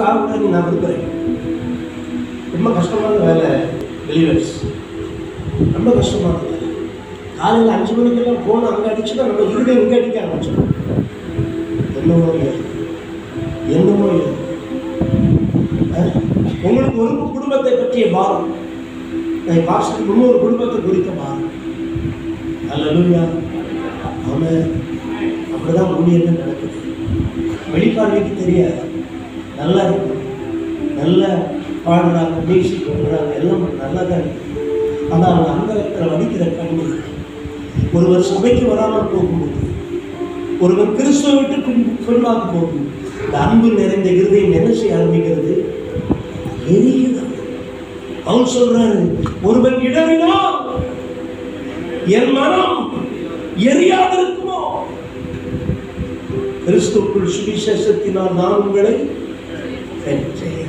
Pastor ஆகக்கூடாது நான் விரும்புகிறேன் ரொம்ப கஷ்டமான வேலை டெலிவரிஸ் ரொம்ப கஷ்டமான வேலை. காலையில் அஞ்சு மணிக்கெல்லாம் ஃபோன் அங்கே அடிச்சுன்னா நம்ம இருதயம் இங்கே அடிக்க ஆரம்பிச்சிடும். என்னமோ இல்லை என்னமோ இல்லை உங்களுக்கு ஒரு குடும்பத்தை பற்றிய பாரம். நான் பாஸ்டருக்கு இன்னொரு குடும்பத்தை குறித்த பாரம். அல்லா அவன் அப்படிதான் ஊழியர்கள் நடக்குது. வெளிப்பார்வைக்கு தெரியாது. நல்லா இருக்கு நல்ல பாடுறாங்க மியூசிக் பண்ணுறாங்க எல்லாம் நல்லா தான் இருக்கு ஆனால் அவங்க அந்தரத்தில் வடிக்கிற கண்ணு ஒருவர் சபைக்கு வராமல் போகும்போது ஒருவர் கிறிஸ்துவ விட்டு பின் போகும் இந்த அன்பு நிறைந்த இருதயம் என்ன செய்ய ஆரம்பிக்கிறது? எரிகிறது. அவர் சொல்றாரு ஒருவர் இடறினால் என் மனம் எரியாதிருக்குமோ? கிறிஸ்துக்குள் சுவிசேஷத்தினால் நான் உங்களை Thank you.